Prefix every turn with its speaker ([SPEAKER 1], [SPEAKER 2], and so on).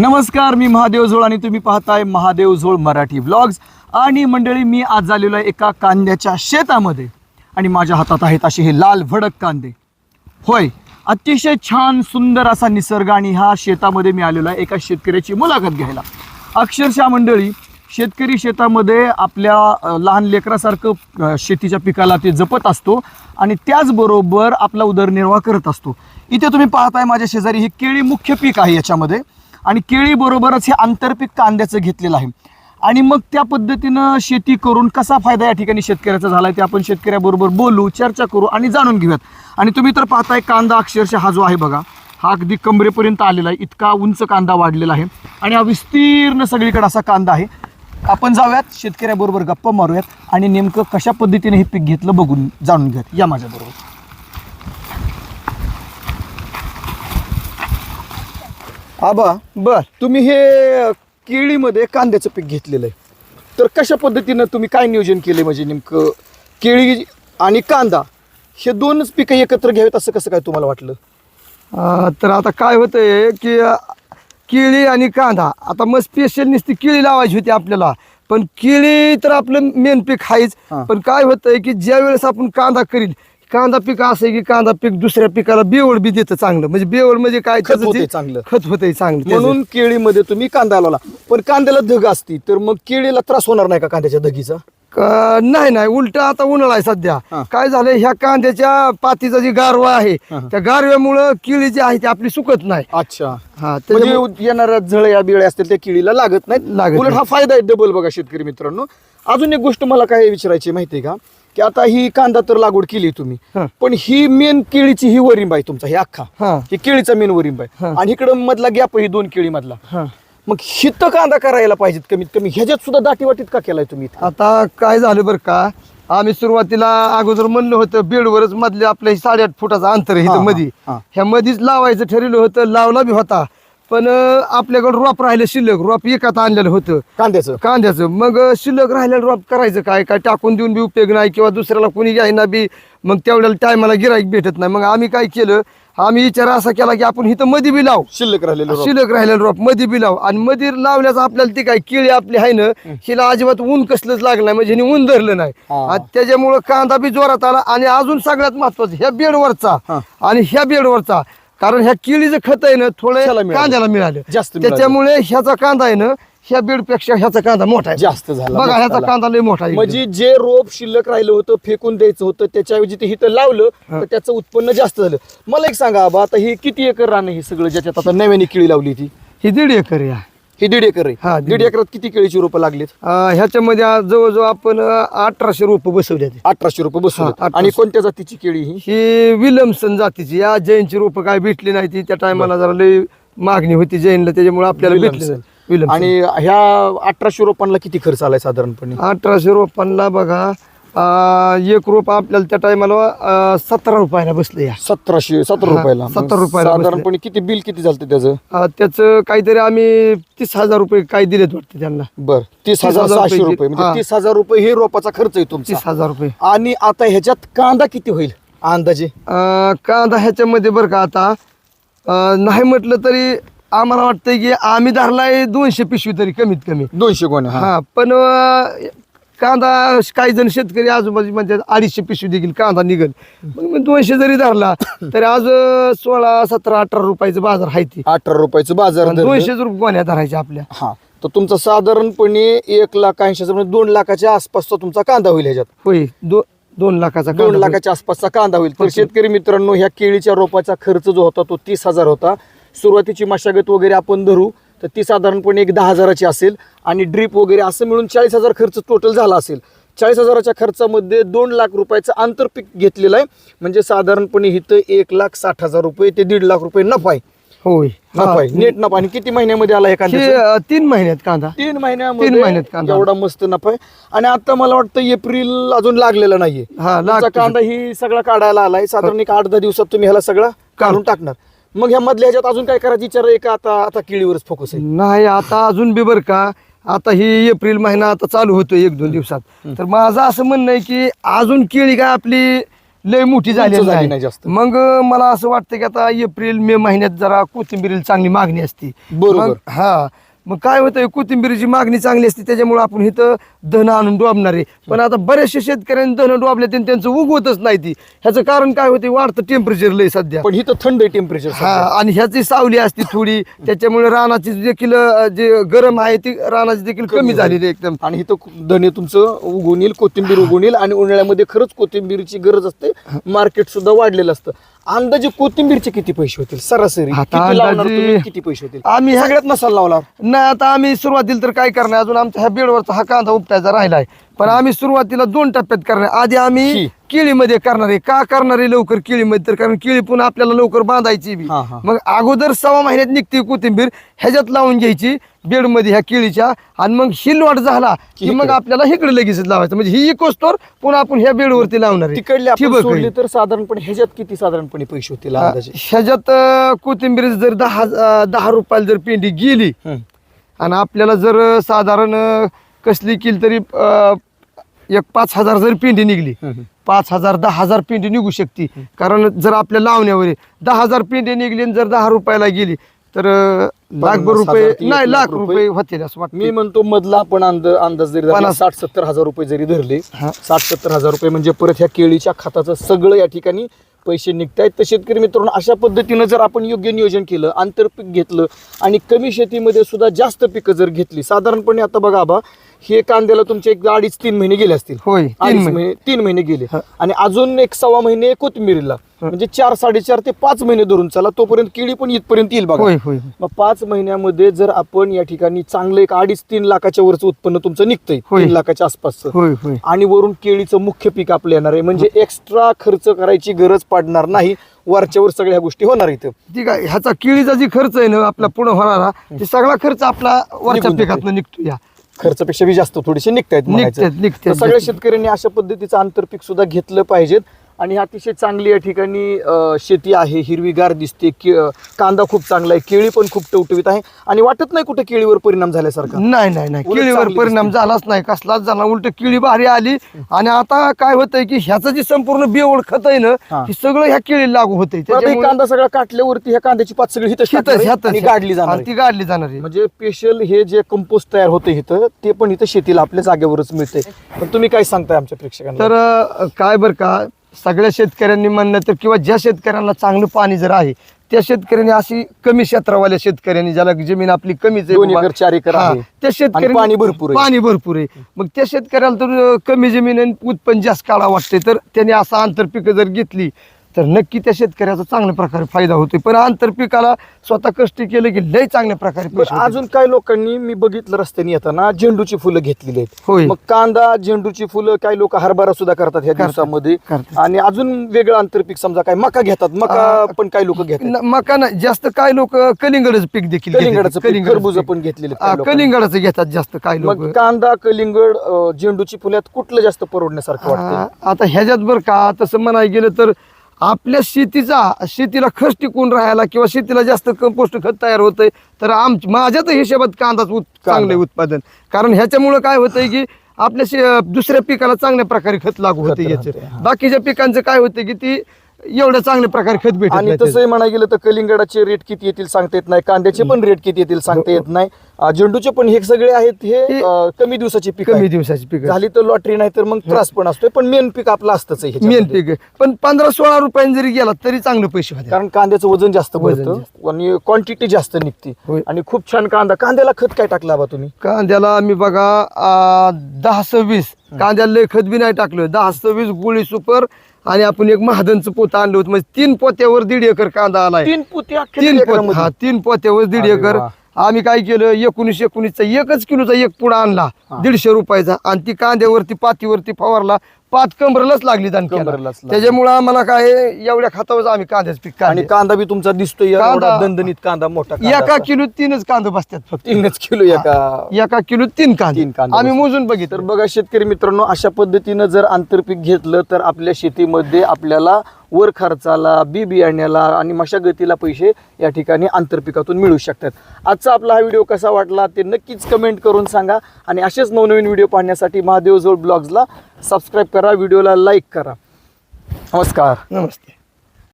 [SPEAKER 1] नमस्कार मी महादेव झोळ आणि तुम्ही पाहताय महादेव झोळ मराठी व्लॉग्स आणि मंडळी मी आज आलेलो आहे एका कांद्याच्या शेतामध्ये. आणि माझ्या हातात आहेत असे हे लाल भडक कांदे. होय अतिशय छान सुंदर असा निसर्ग आणि ह्या शेतामध्ये मी आलेलो आहे एका शेतकऱ्याची मुलाखत घ्यायला. अक्षरशः मंडळी शेतकरी शेतामध्ये आपल्या लहान लेकरासारखं शेतीच्या पिकाला ते जपत असतो आणि त्याचबरोबर आपला उदरनिर्वाह करत असतो. इथे तुम्ही पाहताय माझ्या शेजारी हे केळी मुख्य पीक आहे याच्यामध्ये. आणि केळीबरोबरच हे आंतरपीक कांद्याचं घेतलेलं आहे. आणि मग त्या पद्धतीनं शेती करून कसा फायदा या ठिकाणी शेतकऱ्याचा झाला आहे ते आपण शेतकऱ्याबरोबर बोलू चर्चा करू आणि जाणून घेऊयात. आणि तुम्ही तर पाहताय कांदा अक्षरशः हा जो आहे बघा हा अगदी कमरेपर्यंत आलेला आहे. इतका उंच कांदा वाढलेला आहे. आणि हा विस्तीर्ण सगळीकडे असा कांदा आहे. आपण जाऊयात शेतकऱ्याबरोबर गप्पा मारूयात आणि नेमकं कशा पद्धतीने हे पीक घेतलं बघून जाणून घ्यात या माझ्याबरोबर. आबा
[SPEAKER 2] बर.
[SPEAKER 1] तुम्ही हे केळीमध्ये कांद्याचं पीक घेतलेलं आहे. तर कशा पद्धतीनं तुम्ही काय नियोजन केले म्हणजे नेमकं केळी आणि कांदा हे दोनच पिकं एकत्र घ्यावेत असं कसं काय तुम्हाला वाटलं?
[SPEAKER 2] अं, तर आता काय होतंय की अं, केळी आणि कांदा. आता मग स्पेशल नुसती केळी लावायची होती आपल्याला. पण केळी तर आपलं मेन पीक आहेच
[SPEAKER 1] हा.
[SPEAKER 2] पण काय होतंय की ज्या वेळेस आपण कांदा करील कांदा पीक असं आहे की कांदा पीक दुसऱ्या पिकाला बेवड बी देतं चांगलं. म्हणजे बेवड म्हणजे काय?
[SPEAKER 1] खत
[SPEAKER 2] त्याचं
[SPEAKER 1] चांगलं.
[SPEAKER 2] खत होतंय चांगलं त्याचं.
[SPEAKER 1] म्हणून केळीमध्ये तुम्ही कांदा लावला. पण कांद्याला धग असती तर मग केळीला त्रास होणार नाही का कांद्याच्या धगीचा
[SPEAKER 2] का- नाही नाही. उलट आता उन्हाळा आहे सध्या.
[SPEAKER 1] हा.
[SPEAKER 2] काय झालंय? ह्या कांद्याच्या पातीचा जी गारवा आहे
[SPEAKER 1] हा.
[SPEAKER 2] त्या गारव्यामुळं केळी जी आहे ती आपली सुकत नाही.
[SPEAKER 1] अच्छा.
[SPEAKER 2] हा त्याच्यामुळे
[SPEAKER 1] म्हणजे येणाऱ्या झळया बिळ्या असतील त्या केळीला लागत नाहीत.
[SPEAKER 2] लागत
[SPEAKER 1] उलट हा फायदा आहे डबल बघा शेतकरी मित्रांनो. अजून एक गोष्ट मला काय विचारायची माहितीये का? की आता ही कांदा तर लागवड केली तुम्ही. पण ही मेन केळीची ही वरिंब आहे तुमचा हे अख्खा.
[SPEAKER 2] हा.
[SPEAKER 1] केळीचा मेन वरिंब आहे. आणि इकडं मधला गॅप ही दोन केळी मधला. मग हित कांदा करायला पाहिजेत कमीत कमी. ह्याच्यात सुद्धा दाटी वाटीत का केलाय तुम्ही?
[SPEAKER 2] आता काय झालं बरं का? आम्ही सुरुवातीला अगोदर म्हणलं होतं बेडवरच मधले आपलं हे साडेआठ फुटाचं अंतर आहे इथं मधी.
[SPEAKER 1] हा.
[SPEAKER 2] ह्या मधीच लावायचं ठरवलं होतं लावला बी होता. पण अं, आपल्याकडे रोप राहिलं शिल्लक. रोप एकात आणलेलं होतं.
[SPEAKER 1] कांद्याचं?
[SPEAKER 2] कांद्याचं. मग अं, शिल्लक राहिलेलं रोप करायचं काय? काय टाकून देऊन बी उपयोग नाही किंवा दुसऱ्याला कोणी घ्यायना बी मग तेवढ्याला टायमाला गिराईक भेटत नाही. मग आम्ही काय केलं? आम्ही विचार असा केला की आपण इथं मध्ये बी लाव.
[SPEAKER 1] शिल्लक राहिलेलं रोप.
[SPEAKER 2] शिल्लक राहिलेलं रोपमध्ये बी लाव. आणि मध्ये लावल्याचं आपल्याला ती काय केळी आपली आहे ना हिला अजिबात ऊन कसलंच लागलं नाही. म्हणजे हिने ऊन धरलं नाही.
[SPEAKER 1] हा.
[SPEAKER 2] आणि त्याच्यामुळं कांदा बी जोरात आला. आणि अजून सगळ्यात महत्वाचं ह्या बेडवरचा
[SPEAKER 1] हा.
[SPEAKER 2] आणि ह्या बेडवरचा. कारण ह्या केळीचं खत आहे ना थोडं. कांद्याला मिळालं.
[SPEAKER 1] जास्त.
[SPEAKER 2] त्याच्यामुळे ह्याचा कांदा आहे ना ह्या बेडपेक्षा ह्याचा कांदा मोठा आहे.
[SPEAKER 1] जास्त झाला.
[SPEAKER 2] बघा ह्याचा. कांदा लय मोठा आहे.
[SPEAKER 1] म्हणजे जे रोप शिल्लक राहिलं होतं फेकून द्यायचं होतं त्याच्याऐवजी ते इथं लावलं तर त्याचं उत्पन्न जास्त झालं. मला एक सांगा आबा आता ही किती एकर रान आहे हे सगळं ज्याच्यात आता नव्याने केळी लावली ती?
[SPEAKER 2] ही दीड एकर आहे.
[SPEAKER 1] ही दीड एकर
[SPEAKER 2] हा,
[SPEAKER 1] आहे
[SPEAKER 2] दीड
[SPEAKER 1] दीड एकरात किती केळीची रोपं लागलीत?
[SPEAKER 2] अं, ह्याच्यामध्ये आज जवळजवळ आपण अं, अठराशे रोप बसवले
[SPEAKER 1] अठराशे रुपये
[SPEAKER 2] हा, अठराशे.
[SPEAKER 1] आणि कोणत्या जातीची केळी ही?
[SPEAKER 2] ही विलमसन जातीची. या जैनची रोपं काय भेटली नाही ती त्या टायमाला जरा लय मागणी होती जैनला त्याच्यामुळे आपल्याला भेटली
[SPEAKER 1] विल्यमसन.
[SPEAKER 2] नाही. विल्यमसन.
[SPEAKER 1] आणि ह्या अठराशे रोपांना किती खर्च आलाय साधारणपणे?
[SPEAKER 2] अठराशे रोपांना बघा अं, एक रोप आपल्याला त्या टायमाला सतरा रुपयाला बसले या.
[SPEAKER 1] सतराशे सतरा
[SPEAKER 2] हा,
[SPEAKER 1] रुपयाला.
[SPEAKER 2] 17 रुपयाला बसले.
[SPEAKER 1] साधारणपणे किती बिल किती झालं त्याचं?
[SPEAKER 2] अं, त्याचं काहीतरी आम्ही तीस हजार रुपये काही दिलेत वाटते त्यांना.
[SPEAKER 1] बर तीस हजार
[SPEAKER 2] हजार
[SPEAKER 1] सहाशे
[SPEAKER 2] रुपये.
[SPEAKER 1] रुपये. म्हणजे. तीस हजार रुपये हे रोपाचा खर्च आहे तुमचा.
[SPEAKER 2] तीस हजार रुपये.
[SPEAKER 1] आणि आता ह्याच्यात कांदा किती होईल? अंदाजे?
[SPEAKER 2] अं, कांदा ह्याच्यामध्ये बरं का आता अं, नाही म्हटलं तरी आम्हाला वाटतंय की आम्ही धरलाय दोनशे पिशवी तरी कमीत कमी.
[SPEAKER 1] दोनशे गोण्या हा.
[SPEAKER 2] हा पण अं, कांदा काही जण शेतकरी आजूबाजू म्हणतात अडीचशे पिशवी देखील कांदा निघल. मग मी दोनशे जरी धरला तरी आज सोळा सतरा अठरा रुपयाचं बाजार आहे ती.
[SPEAKER 1] अठरा रुपयाचं बाजार.
[SPEAKER 2] दोनशे रुपये गोण्या धरायच्या आपल्या.
[SPEAKER 1] हा तर तुमचा साधारणपणे एक लाख ऐंशी हजार म्हणजे दोन लाखाच्या आसपासचा तुमचा कांदा होईल ह्याच्यात.
[SPEAKER 2] होय दो दोन लाखाचा
[SPEAKER 1] दोन
[SPEAKER 2] कांदा.
[SPEAKER 1] लाखाच्या आसपासचा कांदा होईल. तर शेतकरी मित्रांनो ह्या केळीच्या रोपाचा खर्च जो होता तो तीस हजार होता. सुरुवातीची मशागत वगैरे आपण धरू. तर ती साधारणपणे एक दहा हजाराची असेल. आणि ड्रीप वगैरे असं मिळून चाळीस हजार खर्च टोटल झाला असेल. चाळीस हजाराच्या खर्चामध्ये दोन लाख रुपयाचं आंतरपीक घेतलेलं आहे. म्हणजे साधारणपणे इथं एक लाख साठ हजार रुपये ते दीड लाख रुपये नफा आहे.
[SPEAKER 2] होय.
[SPEAKER 1] नफा आहे.
[SPEAKER 2] हा.
[SPEAKER 1] नेट नफा. आणि किती महिन्यामध्ये आला हे
[SPEAKER 2] हे अं, तीन महिन्यात कांदा.
[SPEAKER 1] तीन
[SPEAKER 2] तीन
[SPEAKER 1] महिन्यामध्ये
[SPEAKER 2] महिन्यात कांदा.
[SPEAKER 1] एवढा मस्त नफा आहे. आणि आता मला वाटतं एप्रिल अजून लागलेला नाहीये.
[SPEAKER 2] हा.
[SPEAKER 1] कांदा ही सगळा काढायला आलाय. साधारण एक आठ दहा दिवसात तुम्ही ह्याला सगळा काढून टाकणार. मग ह्या मधल्या ह्याच्यात अजून काय करायची? विचार आहे का आता? आता केळीवरच फोकस आहे.
[SPEAKER 2] नाही आता अजून बी बरं का आता ही एप्रिल महिना आता चालू होतो एक दोन दिवसात. तर माझं असं म्हणणं आहे की अजून केळी काय आपली लय मोठी झाली नाही.
[SPEAKER 1] जास्त.
[SPEAKER 2] मग मला असं वाटतं की आता एप्रिल मे महिन्यात जरा कोथिंबीरीला चांगली मागणी असते.
[SPEAKER 1] बरोबर.
[SPEAKER 2] हा मग काय होतं कोथिंबीरीची मागणी चांगली असते त्याच्यामुळे आपण इथं धन आणून डोबणार आहे. पण आता बऱ्याचशा शेतकऱ्यांनी धन डोबले त्यांचं उगवतच नाही ती. ह्याचं कारण काय होते वाढतं टेम्परेचर लय सध्या.
[SPEAKER 1] पण इथं थंड आहे टेम्परेचर
[SPEAKER 2] हा आणि ह्याची सावली असते थोडी त्याच्यामुळे रानाची देखील जे गरम आहे ती रानाची देखील कमी झालेली आहे एकदम.
[SPEAKER 1] आणि इथं धने तुमचं उगवून येईल कोथिंबीर उगवून येईल आणि उन्हाळ्यामध्ये खरंच कोथिंबीरची गरज असते. मार्केट सुद्धा वाढलेलं असतं. अंदाजे कोथिंबीरचे किती पैसे होतील? सरासरी
[SPEAKER 2] आता
[SPEAKER 1] किती लावणार
[SPEAKER 2] अंदाजे-
[SPEAKER 1] तुम्ही? किती पैसे होतील?
[SPEAKER 2] आम्ही ह्या-
[SPEAKER 1] सगळ्यात नसाल लावला
[SPEAKER 2] नाही आता आम्ही सुरुवातीला तर काय करणार? अजून आमच्या ह्या बेडवरचा हा कांदा उपटायचा राहिलाय. पण आम्ही सुरुवातीला दोन टप्प्यात करणार. आधी. आम्ही केळीमध्ये करणार आहे का करणार आहे लवकर केळीमध्ये तर कारण केळी पुन्हा आपल्याला लवकर बांधायची बी
[SPEAKER 1] हा, हा.
[SPEAKER 2] मग अगोदर सव्वा महिन्यात निघते कोथिंबीर ह्याच्यात लावून घ्यायची बेडमध्ये ह्या केळीच्या आणि मग हिलवाट झाला
[SPEAKER 1] की
[SPEAKER 2] मग. आपल्याला इकडे लगेच लावायचं म्हणजे ही इकोस्तोर पुन्हा आपण ह्या बेडवरती लावणार आहे.
[SPEAKER 1] तिकडले आपण
[SPEAKER 2] ठिबक
[SPEAKER 1] सोडली
[SPEAKER 2] आहे.
[SPEAKER 1] तर साधारणपणे ह्याच्यात किती साधारणपणे पैसे होतील अंदाजे
[SPEAKER 2] ह्याच्यात अं, कोथिंबीर जर दहा अं, दहा रुपयाला जर पेंडी गेली
[SPEAKER 1] हं.
[SPEAKER 2] आणि आपल्याला जर साधारण अं, कसली केली तरी अं, एक पाच हजार जर पेंडी निघली
[SPEAKER 1] हं, हं.
[SPEAKER 2] पाच हजार दहा हजार पेंडी निघू शकते कारण जर आपल्या लावण्यावर आहे, दहा हजार पेंडी निघली आणि जर दहा रुपयाला गेली तर अं, लाखभर
[SPEAKER 1] पन्नास
[SPEAKER 2] रुपये
[SPEAKER 1] हजार ते एक
[SPEAKER 2] नाही
[SPEAKER 1] लाख
[SPEAKER 2] लाख
[SPEAKER 1] रुपये.
[SPEAKER 2] रुपये होतील असं वाटतं
[SPEAKER 1] मी म्हणतो मधला आपण अंद- अंदाज जरी धरला,
[SPEAKER 2] पन्नास.
[SPEAKER 1] साठ सत्तर हजार रुपये जरी धरले
[SPEAKER 2] हा.
[SPEAKER 1] साठ सत्तर हजार रुपये म्हणजे परत ह्या केळीच्या खताचं सगळं या ठिकाणी पैसे निघतायत तर शेतकरी मित्रांनो अशा पद्धतीनं जर आपण योग्य नियोजन केलं आंतरपीक घेतलं आणि कमी शेतीमध्ये सुद्धा जास्त पिकं जर घेतली साधारणपणे आता बघा बा हे कांद्याला तुमचे एक अडीच तीन महिने गेले असतील.
[SPEAKER 2] होय, तीन
[SPEAKER 1] अडीच
[SPEAKER 2] महिने.
[SPEAKER 1] महिने तीन महिने गेले.
[SPEAKER 2] हा.
[SPEAKER 1] आणि अजून एक सव्वा महिने कोथिंबीरीला. म्हणजे चार साडेचार ते पाच महिने धरून चला तोपर्यंत केळी पण इथपर्यंत येईल बघा.
[SPEAKER 2] होय होय
[SPEAKER 1] मग पाच महिन्यामध्ये जर आपण या ठिकाणी चांगलं एक अडीच तीन लाखाच्या वरचं उत्पन्न तुमचं निघतंय
[SPEAKER 2] होय.
[SPEAKER 1] तीन लाखाच्या आसपासचं.
[SPEAKER 2] होय होय.
[SPEAKER 1] आणि वरून केळीचं मुख्य पीक आपलं येणार आहे. म्हणजे एक्स्ट्रा खर्च करायची गरज पडणार नाही. वरच्यावर सगळ्या गोष्टी होणार इथं.
[SPEAKER 2] ठीक आहे ह्याचा केळीचा जी खर्च आहे ना आपला पुढे होणारा ते सगळा खर्च आपला वरच्या
[SPEAKER 1] निघून जातो.
[SPEAKER 2] पिकातनं निघतो या
[SPEAKER 1] खर्चापेक्षा बी जास्त थोडेसे निघतायत म्हणायचं.
[SPEAKER 2] निघतात, निघतात,
[SPEAKER 1] तर सगळ्या. शेतकऱ्यांनी अशा पद्धतीचं आंतरपीक सुद्धा घेतलं पाहिजेत आणि अतिशय चांगली या ठिकाणी शेती आहे हिरवीगार दिसते के- कांदा खूप चांगला आहे केळी पण खूप टवटवीत आहे आणि वाटत नाही कुठे केळीवर परिणाम झाल्यासारखा.
[SPEAKER 2] नाही नाही नाही.
[SPEAKER 1] उलट
[SPEAKER 2] केळीवर
[SPEAKER 1] चांगली
[SPEAKER 2] परिणाम. झालाच नाही कसलाच झाला उलट केळी भारी आली आणि आता काय होतंय की ह्याचं जे संपूर्ण बेवड खत आहे ना
[SPEAKER 1] हा.
[SPEAKER 2] हे सगळं ह्या केळी लागू होतंय.
[SPEAKER 1] हे
[SPEAKER 2] त्याच्यामुळे
[SPEAKER 1] कांदा सगळा काटल्यावरती ह्या कांद्याची पात सगळी हिथं
[SPEAKER 2] हिथंच-
[SPEAKER 1] टाकणार आहे
[SPEAKER 2] ह्यातच-
[SPEAKER 1] आणि गाडली जाणार
[SPEAKER 2] आणि
[SPEAKER 1] आहे.
[SPEAKER 2] ती गाडली जाणार आहे.
[SPEAKER 1] म्हणजे स्पेशल हे जे कंपोस्ट तयार होतं इथं ते पण इथं शेतीला आपल्या जागेवरच मिळते पण तुम्ही काय सांगताय आमच्या प्रेक्षकांना?
[SPEAKER 2] तर अं, काय बरं का सगळ्या शेतकऱ्यांनी म्हणणं तर किंवा ज्या शेतकऱ्यांना चांगलं पाणी जर आहे त्या शेतकऱ्यांनी अशी कमी क्षेत्रावाल्या शेतकऱ्यांनी ज्याला जमीन आपली कमीच आहे
[SPEAKER 1] चार एकर.
[SPEAKER 2] त्या शेतकऱ्यांनी
[SPEAKER 1] पाणी भरपूर आहे.
[SPEAKER 2] पाणी भरपूर आहे मग त्या शेतकऱ्याला तर कमी जमीन आणि उत्पन्न जास्त काढा वाटते तर त्यांनी असं आंतरपिकं जर घेतली तर नक्की त्या शेतकऱ्याचा चांगल्या प्रकारे फायदा होतोय पण आंतरपिकाला स्वतः कष्ट केलं की लय चांगल्या प्रकारे पैसे
[SPEAKER 1] बरं,
[SPEAKER 2] होतात.
[SPEAKER 1] अजून काय लोकांनी मी बघितलं रस्त्याने येताना झेंडूची फुलं घेतलेली
[SPEAKER 2] होय.
[SPEAKER 1] आहेत मग कांदा झेंडूची फुलं काही लोक हरभरा सुद्धा करतात ह्या दिवसामध्ये
[SPEAKER 2] करतात.
[SPEAKER 1] आणि अजून वेगळं आंतरपीक समजा काय मका घेतात मका पण काही लोक घेतात
[SPEAKER 2] न- मका नाही जास्त काय लोक कलिंगडच पीक देखील घेतात.
[SPEAKER 1] कलिंगडाचं पीक,
[SPEAKER 2] कलिंगडाचं
[SPEAKER 1] खरबूज
[SPEAKER 2] पीक.
[SPEAKER 1] पण घेतलेले
[SPEAKER 2] हा, कलिंगडाचं घेतात जास्त काय लोक
[SPEAKER 1] मग कांदा कलिंगड अं, झेंडूची फुल्यात कुठलं जास्त परवडण्यासारखं वाटतं
[SPEAKER 2] आता ह्याच्यात बरं का तसं म्हणायला गेलं तर आपल्या शेतीचा शेतीला खर्च टिकून राहायला किंवा शेतीला जास्त कंपोस्ट खत तयार होतंय तर आम माझ्या तर हिशोबात कांदाच उत चांगले उत्पादन. कारण ह्याच्यामुळं काय होतंय की आपल्या शे- दुसऱ्या पिकाला चांगल्या प्रकारे खत लागू होते याचं. बाकीच्या पिकांचं काय होतं की ती एवढ्या चांगल्या प्रकारे खत भेटत
[SPEAKER 1] आणि
[SPEAKER 2] नाही
[SPEAKER 1] तसंही म्हणायला गेलं तर कलिंगडाचे रेट किती येतील सांगता येत नाही कांद्याचे पण रेट किती येतील सांगता येत नाही. अं, झेंडूचे पण हे सगळे आहेत हे
[SPEAKER 2] हे
[SPEAKER 1] अं, कमी दिवसाची पीक
[SPEAKER 2] कमी दिवसाची पीक
[SPEAKER 1] झाली तर लॉटरी नाही तर मग त्रास पण असतोय पण मेन पीक आपलं असतंच आहे
[SPEAKER 2] मेन. पीक आहे. पण पंधरा सोळा रुपयांनी जरी गेला तरी चांगले पैसे होते
[SPEAKER 1] कारण कांद्याचं वजन जास्त
[SPEAKER 2] वजन
[SPEAKER 1] आणि क्वांटिटी जास्त निघते.
[SPEAKER 2] होय.
[SPEAKER 1] आणि खूप छान कांदा. कांद्याला खत काय टाकला बा तुम्ही?
[SPEAKER 2] कांद्याला आम्ही बघा आ, दहा सव्वीस. कांद्याला लय खत बी नाही टाकलं. दहा सव्वीस गुळी सुपर आणि आपण एक महादनचं पोत आणलं होतं. म्हणजे तीन पोत्यावर दीड एकर कांदा आलाय.
[SPEAKER 1] तीन पुती अख्ख्या
[SPEAKER 2] तीन पोत
[SPEAKER 1] एकरामध्ये.
[SPEAKER 2] हा तीन पोत्यावर दीड
[SPEAKER 1] अरे
[SPEAKER 2] एकर.
[SPEAKER 1] वा.
[SPEAKER 2] आम्ही काय केलं? एकोणीस एकोणीसचा एकच किलोचा एक पुडा आणला. दीडशे रुपयाचा. आणि ती कांद्यावरती पातीवरती फवारला. पाच कंबरलाच लागली
[SPEAKER 1] कंबरलाच लागली.
[SPEAKER 2] त्याच्यामुळे आम्हाला काय एवढ्या खातावर आम्ही कांद्याच पीक
[SPEAKER 1] आणि
[SPEAKER 2] काढले
[SPEAKER 1] कांदा बी तुमचा दिसतोय
[SPEAKER 2] कांदा-
[SPEAKER 1] एवढा दणदणीत कांदा मोठा कांदा
[SPEAKER 2] एका
[SPEAKER 1] असा.
[SPEAKER 2] किलो तीनच कांदे बसतात फक्त.
[SPEAKER 1] तीनच किलो एका
[SPEAKER 2] एका किलो तीन कांदे.
[SPEAKER 1] तीन कांदे
[SPEAKER 2] आम्ही
[SPEAKER 1] बसतात.
[SPEAKER 2] मोजून
[SPEAKER 1] तर
[SPEAKER 2] बघितलं
[SPEAKER 1] बघा शेतकरी मित्रांनो अशा पद्धतीनं जर आंतरपीक घेतलं तर आपल्या शेतीमध्ये आपल्याला वर खर्चाला बी बियाण्याला आणि मशागतीला पैसे या ठिकाणी आंतरपिकातून मिळू शकतात. आजचा आपला हा व्हिडिओ कसा वाटला ते नक्कीच कमेंट करून सांगा. आणि असेच नवनवीन व्हिडिओ पाहण्यासाठी महादेवजवळ ब्लॉग्सला सबस्क्राईब करा व्हिडिओला लाईक करा. नमस्कार.
[SPEAKER 2] नमस्ते.